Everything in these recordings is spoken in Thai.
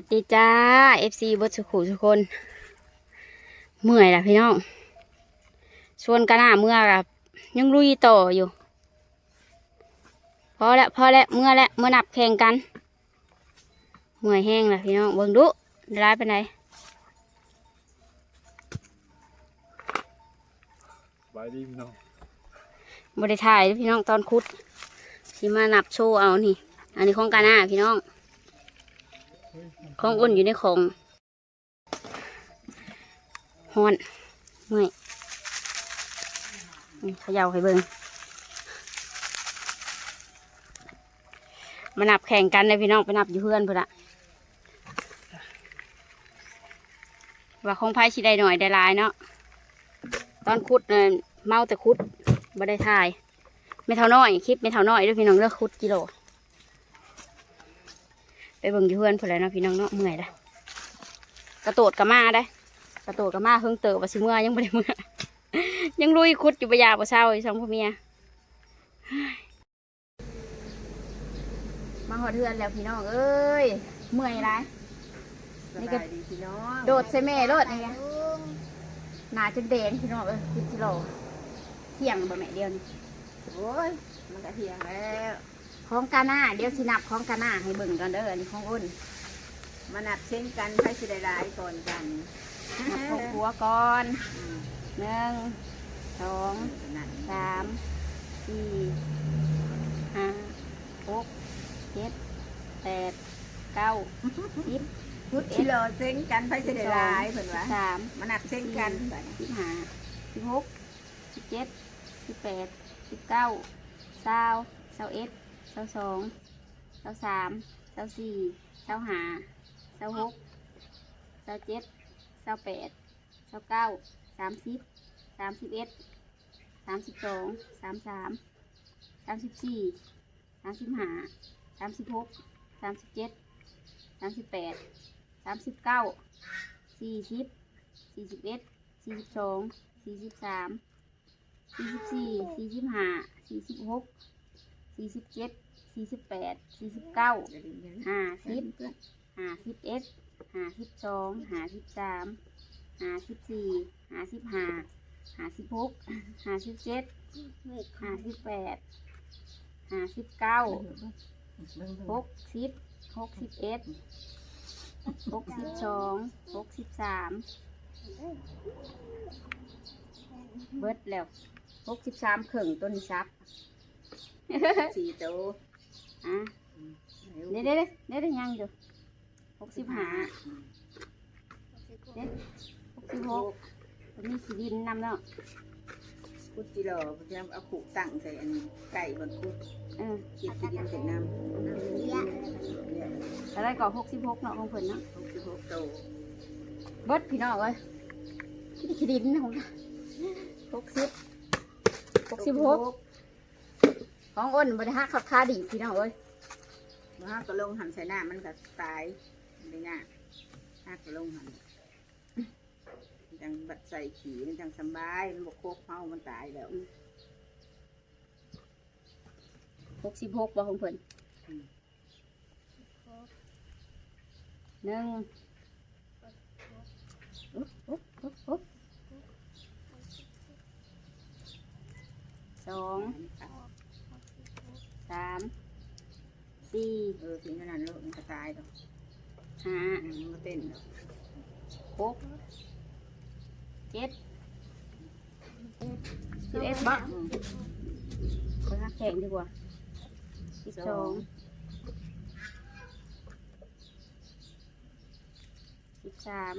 วัสดีจ้า FC บดสุขุทุกคน เมื่อยละพี่น้องชวนกันหน้าเมื่อกับยังลุยต่ออยู่ พอแล้วพอแล้วเมื่อแล้วเมื่อนับแข่งกัน เมื่อยแห้งละพี่น้องเบิ่งดูได้ร้ายไปไหนใดบายดีพี่น้องบได้ถ่ายเด้อพี่น้องตอนคุดสิมานับโชว์เอานี่ อันนี้ของกาหน้าพี่น้อง ของอุ่นอยู่ในของฮอนเมื่อยขย่าให้เบิ่งมานับแข่งกันเลยพี่น้องไปนับอยู่เพื่อนพุ่นละว่าของไพ่สิได้หน่อยได้ลายเนาะตอนคุดเนี่ยเมาแต่คุดบ่ได้ถ่ายไม่เท่าน้อยคลิปไม่เท่าน้อยเด้วยพี่น้องเลือกคุดกิโล ไปเบิ่งอยู่เพื่อนพุ่นแล้วเนาะพี่น้องเนาะเมื่อยละกระโดดกระมาได้ กระโดดกระมาเพิ่งเติบว่าสิเมื่อยังไม่ได้เมื่อยังลุยคุดอยู่ปยาปะเช้าอีสองพ่อเมียมาหอดเทือนแล้วพี่น้องเอ้ยเมื่อยไรนี่ก็สบายดีพี่น้องโดดใส่แม่โลดนี่ไงหนาจนแดงพี่น้องเอ้ยคิดกิโลเที่ยงบ่แม่เดียวนี่โอ้ยมันก็เที่ยงแล้ว ของกาหน้าเดี๋ยวสินับของกาหน้าให้เบิ่งกันเด้ออันนี้ของอ้นมานับเช่นกันใครสิได้หลายก่อนกันนับของหัวก่อนหนึ่งสองสามสี่ห้าหกเจ็ดแปดเก้าสิบพุทธิโลเช่นกันใครสิได้หลายเพิ่นว่าสามมานับเช่นกันสิบห้าสิบหกสิบเจ็ดสิบแปดสิบเก้าเศร้าเศร้าเอ็ดาสองเศร้าสามเศร้าสี่เศร้าห้าเศร้าหกเศร้าเจ็ดเศร้าแปดเศร้าเก้าสามสิบสามสิบเอ็ดสามสิบสองสามสามสามสิบสี่สามสิบห้าสามสิบหกสามสิบเจ็ดสามสิบแปดสามสิบเก้าสี่สิบสี่สิบเอ็ดสี่สิบสองสี่สิบสามสี่สิบสี่สี่สิบห้าสี่สิบหกสี่สิบเจ็ด สี่สิบแปดสี่สิบเก้าห้าสิบห้าสิบเอ็ดห้าสิบสองห้าสิบสามห้าสิบสี่ห้าสิบห้าห้าสิบหกห้าสิบเจ็ดห้าสิบแปดห้าสิบเก้าหกสิบหกสิบเอ็ดหกสิบสองหกสิบสามเบิดแล้วหกสิบสามเข่งต้นซับสี่โต อะเด้เด้เด้เด้เด้ยังอยู่หกสิบห้าเด้หกสิบหกตัวนี้ขีดินนำแล้วพุทธิโลเพิ่นเอาขู่ตั้งใส่อันไก่บนคุดเออเก็บที่ดินใส่น้ำเนี่ยอะไรก็หกสิบหกเนาะของเพิ่นเนาะหกสิบหกโตเบิดพี่น้องเอ้ยที่ขีดินนะของหกสิบหกสิบหก ของอ้นบริหารขับคาดีพี่น้องเอ้ยมาก็ลงหันใส่หน้ามันก็ตายไม่ยากหักก็ลงหันจังบัดใส่ขี่มันจังสำบายมันบกโคกเมามันตายแล้วหกสิบหกบ่ของเพิ่นอืมหนึ่งอุ๊บอุ๊บอุ๊บอุ๊บสอง สามสี่เออถึงขนาดนั้นมันก็ตายแล้วห้าอืมมันก็เต้นแล้วหกเจ็ดสิบเอ็ดบ่อืมไปหาแข่งดีกว่าสิบสองสิบสาม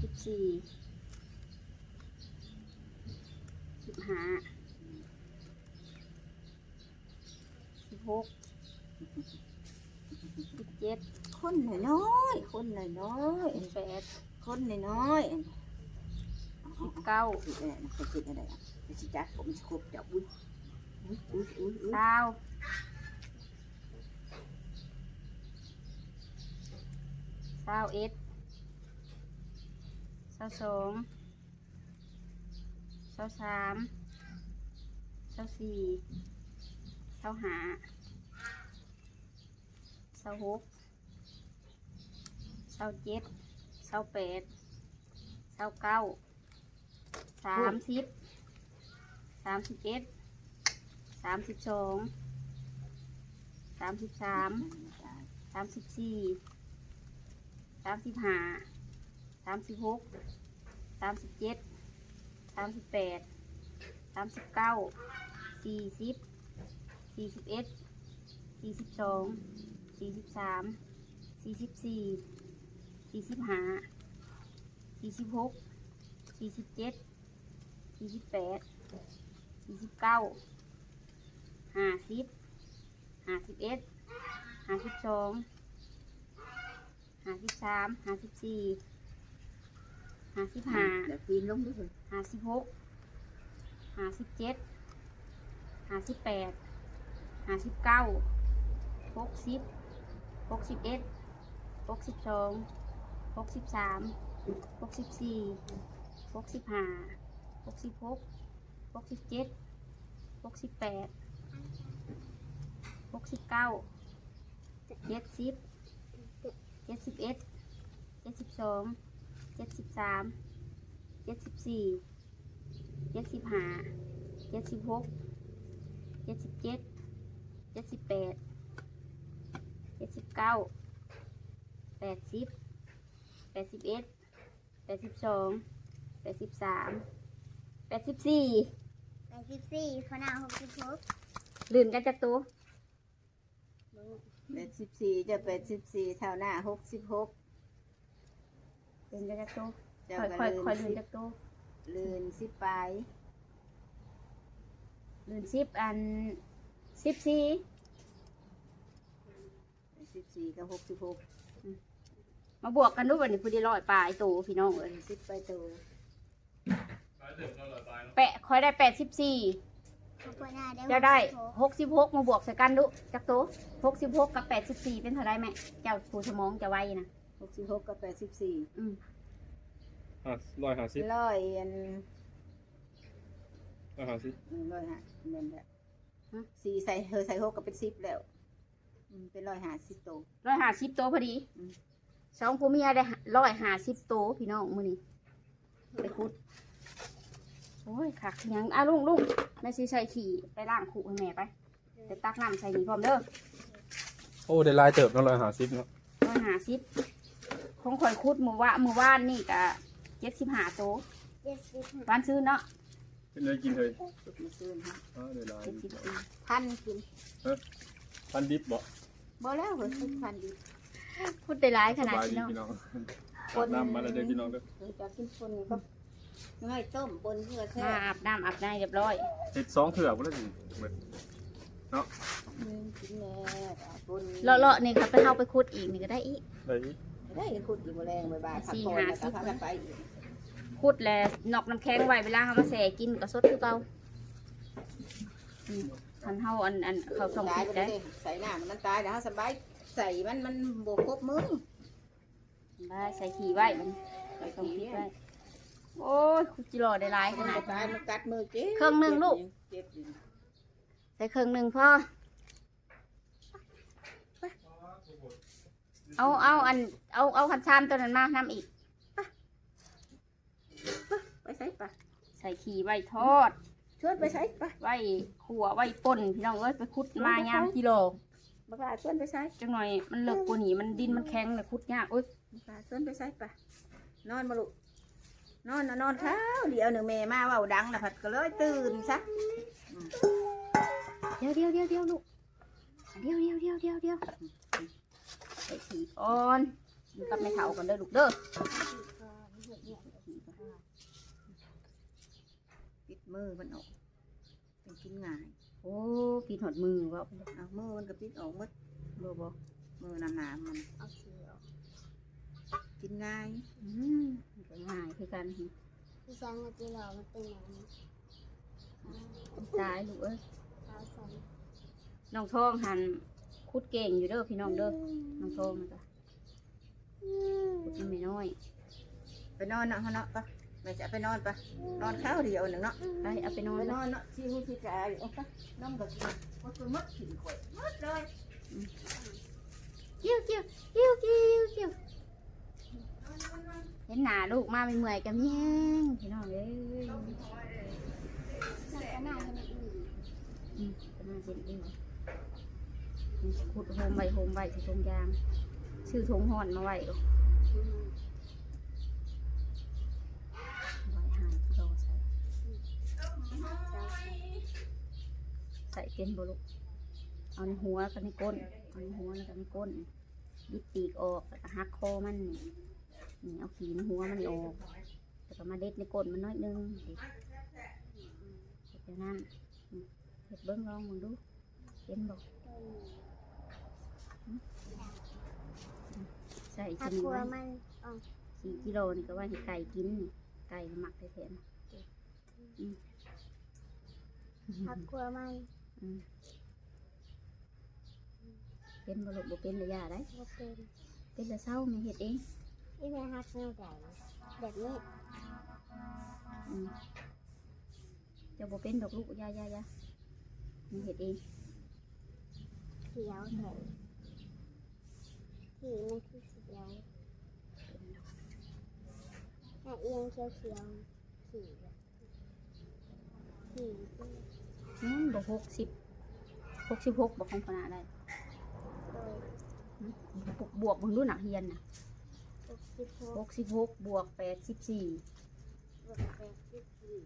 สิบสี่สิบห้าสิบ หกสิบเจ็ดคนน้อยๆคนน้อยสิบแปดๆคนน้อยๆสิบเก้าสิเอ็ดมันจะกินอะไรอะจะสิจัดผมจะครบจับอุ้ยอุ้ยอุ้ยอุ้ยอุ้ยเก้าเก้าเอ็ดเก้าสองเก้าสามเก้าสี่เก้าห้า เศร้าหกเศร้าเจ็ดเศร้าแปดเศร้าเก้าสามสิบสามสิบเอ็ดสามสิบสองสามสิบสามสามสิบสี่สามสิบห้าสามสิบหกสามสิบเจ็ดสามสิบแปดสามสิบเก้าสี่สิบสี่สิบเอ็ดสี่สิบสอง สี่สิบสามสี่สิบสี่สี่สิบห้าสี่สิบหกสี่สิบเจ็ดสี่สิบแปดสี่สิบเก้าห้าสิบห้าสิบเอ็ดห้าสิบสองห้าสิบสามห้าสิบสี่ห้าสิบห้าเดี๋ยวปีนลงด้วยห้าสิบหกห้าสิบเจ็ดห้าสิบแปดห้าสิบเก้าหกสิบ หกสิบเอ็ดหกสิบสองหกสิบสามหกสิบสี่หกสิบห้าหกสิบหกหกสิบเจ็ดหกสิบแปดหกสิบเก้าเจ็ดสิบเจ็ดสิบเอ็ดเจ็ดสิบสองเจ็ดสิบสามเจ็ดสิบสี่เจ็ดสิบห้าเจ็ดสิบหกเจ็ดสิบเจ็ดเจ็ดสิบแปด จ็ดสิบเก้าแปดสิบแปดสิบเอ็ดแปดสิบสองแปดสิบสามแปดสิบสี่แปดสิบสี่พนาหกสิบหกลื่นกันจากตัวแปดสิบสี่จะแปดสิบสี่เท่าหน้าหกสิบหกลื่นกันจากตัวเจ้าค่อยก็ค่อยลืค่อยนลื่นสิบจากตัวลืนสิบปลายลื่นสิบอันสิบสี่ สิบสี่กับหกสิบหกมาบวกกันดูวันนี้พอดีร้อยปลายตัวพี่น้องเอ้ยสิบไปตัวตายเติมก็ลอยตายเนาะแปะค่อยได้แปดสิบสี่พนาได้จะได้หกสิบหกหกสิบหกมาบวกใส่กันดูจากตัวหกสิบหกกับแปดสิบสี่เป็นเท่าไรแม่เจ้าผู้สมองจะไวนะหกสิบหกกับแปดสิบสี่อืมอะร้อยห้าสิบร้อยอันร้อยห้าสิบร้อยห้านั่นแหละสี่ใส่เธอใส่หกก็เป็นสิบแล้ว อืมเป็นร้อยห้าสิบตัวร้อยห้าสิบตัวพอดีอืม สองผู้เมียได้ร้อยห้าสิบตัวพี่น้องมือนี้ไปคุดโอ้ยขักยังอะลุงลุงแม่ซีใส่ขี่ไปล้างขู่ให้แม่ไปเดี๋ยวตักน้ำใส่นี่พร้อมเด้อโอ้ได้ลายเติมเนาะร้อยห้าสิบเนาะร้อยห้าสิบคงคอยคุดมือว่ามือว่านนี่กะเจ็ดสิบห้าตัวเจ็ดสิบวานซื้อเนาะเป็นเลยกินเลยสุดมาซื้อฮะอ๋อได้ลายเจ็ดสิบสี่พันกินพันดิบบ่ บ่แล้วเหรอสิบพันดีคุดได้ร้ายขสนาดบายนี้ดีเนาะพี่น้องอาบน้ำมาแล้วเด้อพี่น้องเด้อเออจะกินคนก็ง่ายต้มบนเพื่อแท้มาอาบน้ำอาบน้ำเรียบร้อยเห็ดสองเถื่อบ่ได้สิเบิดอืมกินแน่อะบนเลาะๆนี่ครับไปเข้าไปคุดอีกนี่ก็ได้อีก ได้อีกได้ขุดอยู่บ่แรงบ่ายๆพักสี่ผ่อนห้าแล้วสิก็บพากันไปอีกคุดแล้วนอกน้ำแข็งไว้เวลาเขามาแส่กินก็สดคือเก่าอืม ทันเฮาอันอันเขาส่งตายผิดไปได้เลยใส่น้ำมันตายเดี๋ยวเฮาสบายใส่มันมันบ่ครบมือได้ใส่ขี่ไว้มันใส่ส่งผิดไว้โอ้ยคุดจิรอได้หลายขมันนาดจะตายมันกัดมือเจ็บเครื่องหนึ่งลูก เจ็บอยู่ใส่เครื่องหนึ่งพ่อ เอาเอาอัน เอาเอาขันชามตัวนั้นมาน้ำอีก ไปใส่ปะใส่ขี่ไว้ทอด ชวนไปใส่ปะไว้ขัวไว้ป่นพี่น้องเอ้ยไปคุดมายามกิโลบักลาชวนไปใส่จังหน่อยมันเลิกกว่านี้มันดินมันแข็งเลยคุดยากโอ้ยบักลาชวนไปใส่ปะนอนมาลูกนอนน่ะนอนเท้าเดี๋ยวหนึ่งแม่มาเว่าดังนะผัดก็เลยตื่นซะเดี๋ยวเดี๋ยวเดี๋ยวเดี๋ยวลูกเดี๋ยวเดี๋ยวเดี๋ยวเดี๋ยวเดี๋ยวใส่ขี่ก่อนอยู่กับแม่เฒ่ากันเด้อลูกเด้อ ปิด มือมันออกเป็นกินง่าย โอ้ปีนหอดมือว่าเอามือมันก็ปิดออกหมดบ่บ่มือหนาๆมันเอาสีออกกินง่ายอืมมันก็ง่ายคือกันพี่ช้างกับจีหล่อมันเป็นอย่างนี้ตายลูกเอ้ยเท้าสันน้องทองหันคุดเก่งอยู่เด้อพี่น้องเด้อน้องทองนะจ๊ะคุดมันไม่น้อยไปนอนเนาะเนาะปะ แม่จะไปนอนปะนอนข้าวเดียวหนึ่งเนาะไปเอาไปนอนไปนอนเนาะชิวชิจ่อยู่ตปะน้องกับชิวก็จะมัดขี้นข่อยมัดเลยเกี้ยวเกี้ยวเกี้ยวเกี้ยวเกี้ยวเห็นหนาลูกมาไม่เมื่อยกันยังพี่น้องเอ้ยหน้าจะไม่อืมอืมหน้าเป็นอืมขุดโฮมใบโฮมใบใส่ทงยาง ชื่อทงหอนมาไว้ ใส่เป็นบุลุกเอาในหัวกับในก้นเอาในหัวแล้วกับในก้นบิดปีกออกแล้วก็หักคอมันนี่นี่เอาขีในหัวมันออกแล้วก็มาเด็ดในก้นมันน้อยนึงดิเสร็จแล้วนั่นอืมเห็ดเบิ้งลองมึงดูเป็นบอกอืมใส่ถ้าชิ้นกลัวไว้มันอ๋อสี่กิโลนี่ก็ว่าให้ไก่กินนี่ไก่หมักแท้ๆนะอืม ถ้ากลัวมันอืมเป็นบลุกบ่เป็นระยะได้ บ่เป็นเป็นแต่เศร้าไม่เห็ดเองนี่แม่ฮักแนวใดแบบนี้อืมเจะบ่เป็นดอกลูกยายายาไม่เห็ดเองเขียวแถวที่มันคือเขียวแต่เอียงเขียวเขียวๆขี่แบบขี่ ที่อืมบอกหกสิบหกสิบหกบอกของขนาดได้โดยอืมบวกบวกมึงดูหนักเฮียนนะหกสิบหหกกสิบหกบวกแปดสิบสี่บวกแปดสิบสี่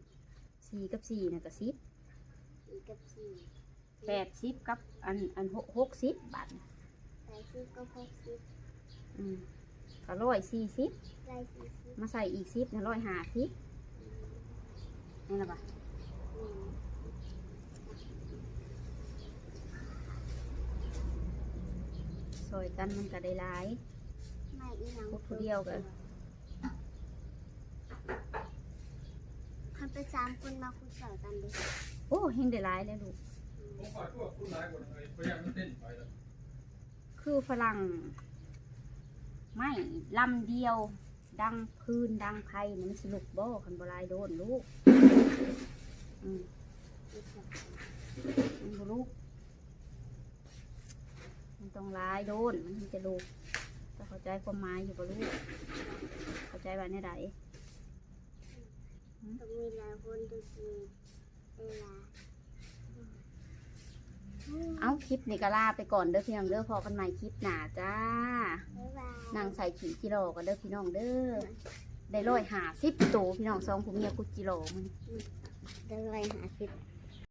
สี่กับสี่น่ะก็สิบสี่กับสี่แปดสิบกับอันอันหกหกสิบบาทน่ะแปดสิบกับหกสิบอืมก็ร้อยสี่สิบได้สี่สิบมาใส่อีกสิบนะร้อยห้าสิบนี่ละปะอืมซ อยกันมันก็ได้หลายไม่อีหยังพวกผู้เดียวกันคันไปสามคนมาคุยสอยกันเลยโอ้เฮงได้หลายแล้วลูกผมขอโทษคุณหลายคนเลยพยายามเต้นไปแล้วคือฝรั่ง ไม่ลำเดียว ดังพื้นดังไพ่นี่มันสนุกบ่คันบหลายโดนลูกอืมอีกแบบมันบ่ลูกมัน ต้องหลายโดนมันถึงจะลูกจะเข้าใจความหมายอยู่บ่ลูกเข้าใจว่าในใดต้องมีหลายคนดูดีเวลาเอาคลิปนี่ก็ลาไปก่อนเด้อพี่น้องเด้อพอกันใหม่คลิปหน้าจ้า บ๊ายบายนางใส่ขีกิโลกันเด้อพี่น้องเด้อ ได้ร้อยหาสิบตัวพี่น้องสองผู้เมียกุจิโลมันได้ร้อยห้าสิบ